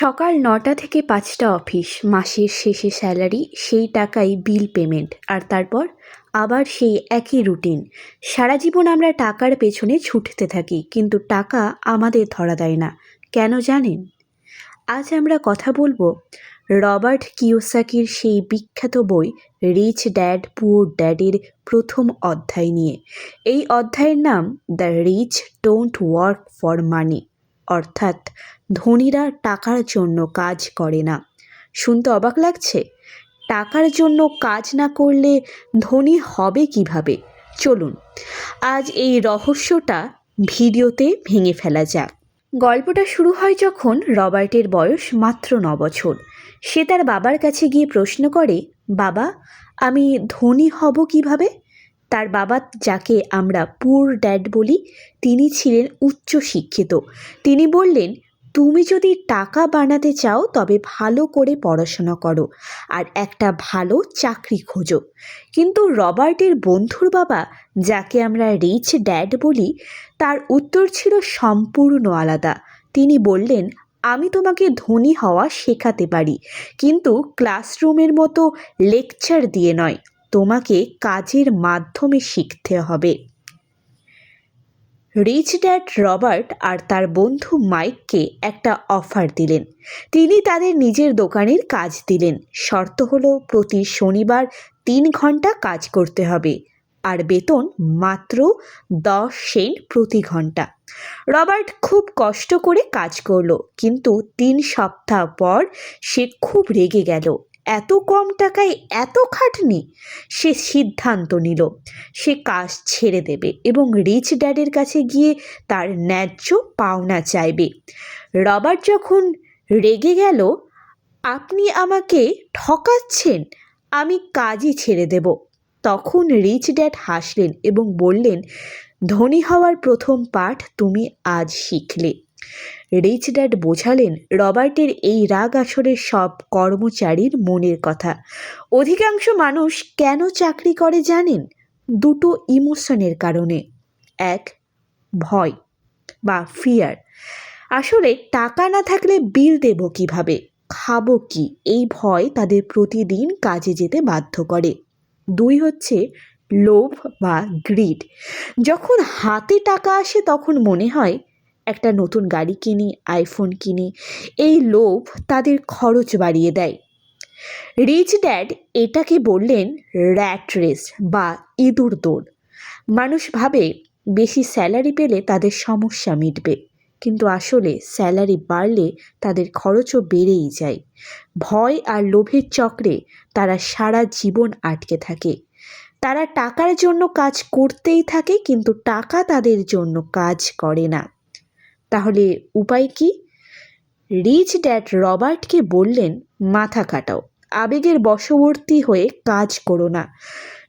সকাল নটা থেকে পাঁচটা অফিস। মাসের শেষে স্যালারি, সেই টাকাই বিল পেমেন্ট। আর তারপর? আবার সেই একই রুটিন। সারা জীবন আমরা টাকার পেছনে ছুটতে থাকি, কিন্তু টাকা আমাদের ধরা দেয় না। কেন জানেন? আজ আমরা কথা বলব রবার্ট কিওসাকির সেই বিখ্যাত বই রিচ ড্যাড, পুয়ার ড্যাডের প্রথম অধ্যায় নিয়ে। এই অধ্যায়ের নাম the rich don't work for money. অর্থাৎ ধনীরা টাকার জন্য কাজ করে না। শুনতে অবাক লাগছে? টাকার জন্য কাজ না করলে ধনী হবে কীভাবে? চলুন, আজ এই রহস্যটা ভিডিওতে ভেঙে ফেলা যাক। গল্পটা শুরু হয় যখন রবার্টের বয়স মাত্র ন বছর। সে তার বাবার কাছে গিয়ে প্রশ্ন করে, বাবা, আমি ধনী হব কীভাবে? তার বাবা যাকে আমরা পুর ড্যাড বলি, তিনি ছিলেন উচ্চ শিক্ষিত। তিনি বললেন, তুমি যদি টাকা বানাতে চাও, তবে ভালো করে পড়াশোনা করো আর একটা ভালো চাকরি খোঁজো। কিন্তু রবার্টের বন্ধুর বাবা, যাকে আমরা রিচ ড্যাড বলি, তার উত্তর ছিল সম্পূর্ণ আলাদা। তিনি বললেন, আমি তোমাকে ধনী হওয়া শেখাতে পারি, কিন্তু ক্লাসরুমের মতো লেকচার দিয়ে নয়। তোমাকে কাজের মাধ্যমে শিখতে হবে। রিচ ড্যাড রবার্ট আর তার বন্ধু মাইককে একটা অফার দিলেন। তিনি তাদের নিজের দোকানের কাজ দিলেন। শর্ত হলো প্রতি শনিবার তিন ঘণ্টা কাজ করতে হবে। আর বেতন মাত্র দশ সেন্ট প্রতি ঘণ্টা। রবার্ট খুব কষ্ট করে কাজ করল, কিন্তু তিন সপ্তাহ পর সে খুব রেগে গেল। এত কম টাকায় এত খাটনি? সে সিদ্ধান্ত নিল। সে কাজ ছেড়ে দেবে এবং রিচ ড্যাডের কাছে গিয়ে তার ন্যায্য পাওনা চাইবে। রবার্ট যখন রেগে গেল, আপনি আমাকে ঠকাচ্ছেন, আমি কাজই ছেড়ে দেব। তখন রিচ ড্যাড হাসলেন এবং বললেন, ধনী হওয়ার প্রথম পাঠ তুমি আজ শিখলে। রিচ ড্যাড বোঝালেন রবার্টের এই রাগ আসরের সব কর্মচারীর মনের কথা। অধিকাংশ মানুষ কেন চাকরি করে জানেন? দুটো ইমোশনের কারণে। এক, ভয় বা ফিয়ার আসলে টাকা না থাকলে বিল দেব কীভাবে? খাব কি? এই ভয় তাদের প্রতিদিন কাজে যেতে বাধ্য করে। দুই হচ্ছে লোভ বা গ্রিড যখন হাতে টাকা আসে তখন মনে হয় একটা নতুন গাড়ি কিনি আইফোন কিনি, এই লোভ তাদের খরচ বাড়িয়ে দেয়। রিচ ড্যাড এটাকে বললেন র্যাট রেস বা ইঁদুর দৌড়। মানুষ ভাবে বেশি স্যালারি পেলে তাদের সমস্যা মিটবে, কিন্তু আসলে স্যালারি বাড়লে তাদের খরচও বেড়েই যায়। ভয় আর লোভের চক্রে তারা সারা জীবন আটকে থাকে। তারা টাকার জন্য কাজ করতেই থাকে, কিন্তু টাকা তাদের জন্য কাজ করে না। তাহলে উপায় কি? রিচ ড্যাড রবার্টকে বললেন, মাথা কাটাও, আবেগের বশবর্তী হয়ে কাজ করো না।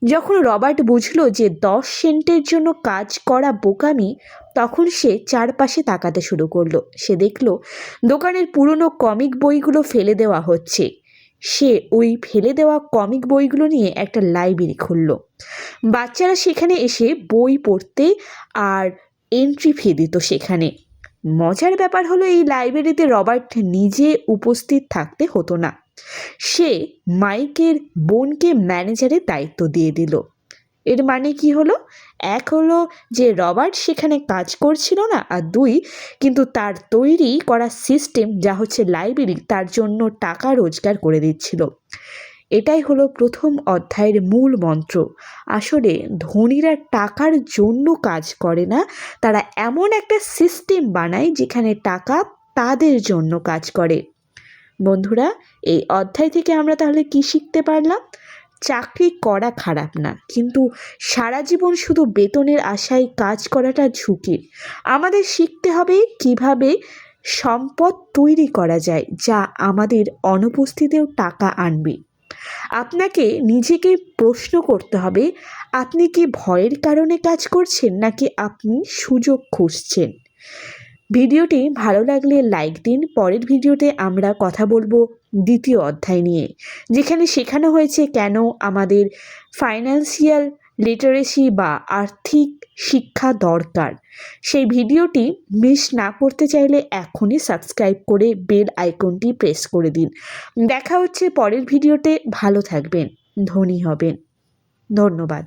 যখন রবার্ট বুঝলো যে দশ সেন্টের জন্য কাজ করা বোকামি, তখন সে চারপাশে তাকাতে শুরু করল। সে দেখল, দোকানের পুরনো কমিক বইগুলো ফেলে দেওয়া হচ্ছে। সে ওই ফেলে দেওয়া কমিক বইগুলো নিয়ে একটা লাইব্রেরি খুলল। বাচ্চারা সেখানে এসে বই পড়তে আর এন্ট্রি ফি দিত সেখানে। মজার ব্যাপার হলো এই লাইব্রেরিতে রবার্ট নিজে উপস্থিত থাকতে হতো না। সে মাইকের বোনকে ম্যানেজারের দায়িত্ব দিয়ে দিল। এর মানে কি হলো? এক হলো যে রবার্ট সেখানে কাজ করছিল না আর দুই, কিন্তু তার তৈরি করা সিস্টেম যা হচ্ছে লাইব্রেরি তার জন্য টাকা রোজগার করে দিচ্ছিল। এটাই হলো প্রথম অধ্যায়ের মূল মন্ত্র। আসলে ধনীরা টাকার জন্য কাজ করে না, তারা এমন একটা সিস্টেম বানায় যেখানে টাকা তাদের জন্য কাজ করে। বন্ধুরা, এই অধ্যায় থেকে আমরা তাহলে কি শিখতে পারলাম? চাকরি করা খারাপ না, কিন্তু সারা জীবন শুধু বেতনের আশায় কাজ করাটা ঝুঁকির আমাদের শিখতে হবে কীভাবে সম্পদ তৈরি করা যায়, যা আমাদের অনুপস্থিতিতেও টাকা আনবে। আপনাকে নিজেকে প্রশ্ন করতে হবে, আপনি কি ভয়ের কারণে কাজ করছেন নাকি আপনি সুযোগ খুঁজছেন? ভিডিওটি ভালো লাগলে লাইক দিন, পরের ভিডিওতে আমরা কথা বলব দ্বিতীয় অধ্যায় নিয়ে, যেখানে শেখানো হয়েছে কেন আমাদের ফাইন্যান্সিয়াল লিটারেসি বা আর্থিক শিক্ষা দরকার। সেই ভিডিওটি মিস না করতে চাইলে এখনই সাবস্ক্রাইব করে বেল আইকনটি প্রেস করে দিন। দেখা হচ্ছে পরের ভিডিওতে। ভালো থাকবেন। ধনী হবেন। ধন্যবাদ।